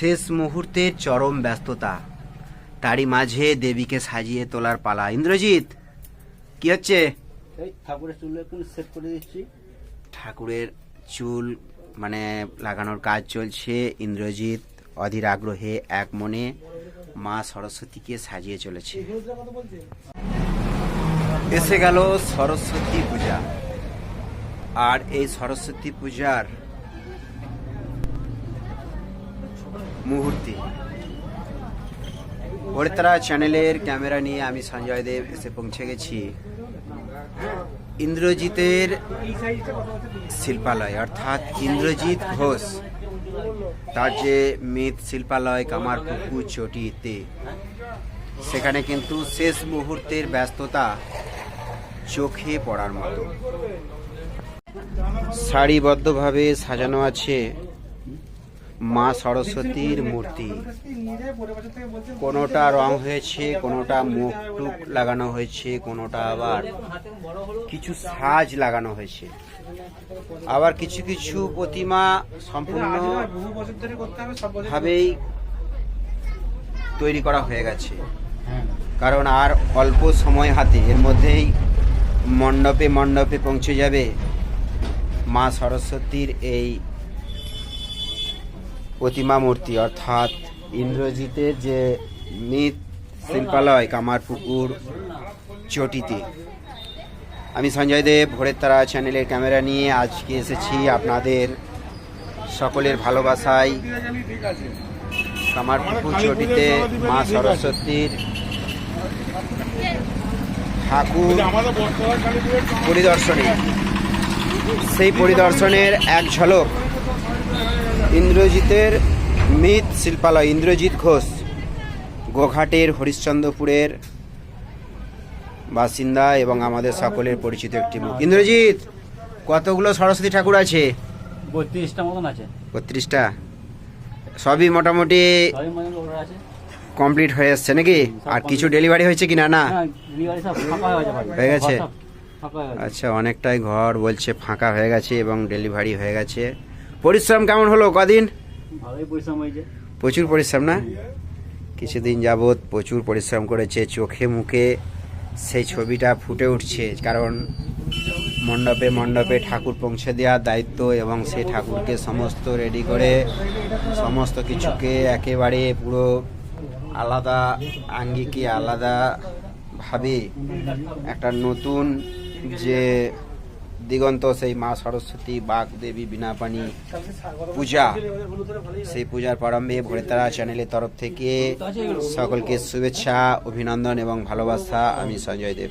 শেষ মুহূর্তের চরম ব্যস্ততা। তারই মাঝে দেবীকে সাজিয়ে তোলার পালা। ইন্দ্রজিৎ কি হচ্ছে? ঠাকুরের চুল একটু সেট করে দিচ্ছি। ঠাকুরের চুল মানে লাগানোর কাজ চলছে। ইন্দ্রজিৎ অধীর আগ্রহে এক মনে মা সরস্বতীকে সাজিয়ে চলেছে। এসে গেল সরস্বতী পূজা। আর এই সরস্বতী পূজার মুহূর্তে। ওড়তারা চ্যানেলের ক্যামেরা নিয়ে আমি সঞ্জয় দেব এসে পৌঁছে গেছি ইন্দ্রজিতের শিল্পালয়, অর্থাৎ ইন্দ্রজিৎ ঘোষ, তার যে মৃৎ শিল্পালয় কামারপুকুর চটিতে। সেখানে কিন্তু শেষ মুহূর্তের ব্যস্ততা চোখে পড়ার মতো। সারিবদ্ধভাবে সাজানো আছে মা সরস্বতীর মূর্তি। কোনোটা রং হয়েছে, কোনোটা মুখ টুক লাগানো হয়েছে, কোনোটা আবার কিছু সাজ লাগানো হয়েছে। আবার কিছু কিছু প্রতিমা সম্পূর্ণ ভাবেই তৈরি করা হয়ে গেছে। কারণ আর অল্প সময় হাতে এর মধ্যেই মণ্ডপে মণ্ডপে পৌঁছে যাবে মা সরস্বতীর এই প্রতিমা মূর্তি অর্থাৎ ইন্দ্রজিতের যে মৃৎ শিল্পালয়, কামারপুকুর চটিতে। আমি সঞ্জয় দেব, ভোরের তারা চ্যানেলের ক্যামেরা নিয়ে আজকে এসেছি আপনাদের সকলের ভালোবাসায়। কামারপুকুর চটিতে মা সরস্বতীর ঠাকুর পরিদর্শনে। সেই পরিদর্শনের এক ঝলক ইন্দ্রজিতের মৃৎ শিল্পালয় ইন্দ্রজিৎ ঘোষ গোঘাটের হরিশ্চন্দ্রপুরের বাসিন্দা এবং আমাদের সকলের পরিচিত একটি মুখ। ইন্দ্রজিৎ কতগুলো সরস্বতী ঠাকুর আছে? বত্রিশটা মতন আছে। বত্রিশটা। সবই মোটামুটি কমপ্লিট হয়ে এসছে নাকি? আর কিছু ডেলিভারি হয়েছে কিনা না? ফাঁকা হয়ে হয়ে গেছে। আচ্ছা অনেকটাই ঘর বলছে ফাঁকা হয়ে গেছে এবং ডেলিভারি হয়ে গেছে। পরিশ্রম কেমন হলো কদিন? ভালোই পরিশ্রম হয়েছে। প্রচুর পরিশ্রম না? কিছুদিন যাবৎ প্রচুর পরিশ্রম করেছে চোখে মুখে সেই ছবিটা ফুটে উঠছে। কারণ মণ্ডপে মণ্ডপে ঠাকুর পৌঁছে দেওয়ার দায়িত্ব এবং সেই ঠাকুরকে সমস্ত রেডি করে সমস্ত কিছুকে একেবারে পুরো আলাদা আঙ্গিকে আলাদাভাবে একটা নতুন যে দিগন্ত, সেই মা সরস্বতী, বাঘ দেবী বিনা বিনাপানি, পূজা, সেই পূজার প্রারম্ভে ভোরেতারা চ্যানেলের তরফ থেকে সকলকে শুভেচ্ছা, অভিনন্দন এবং ভালোবাসা। আমি সঞ্জয় দেব।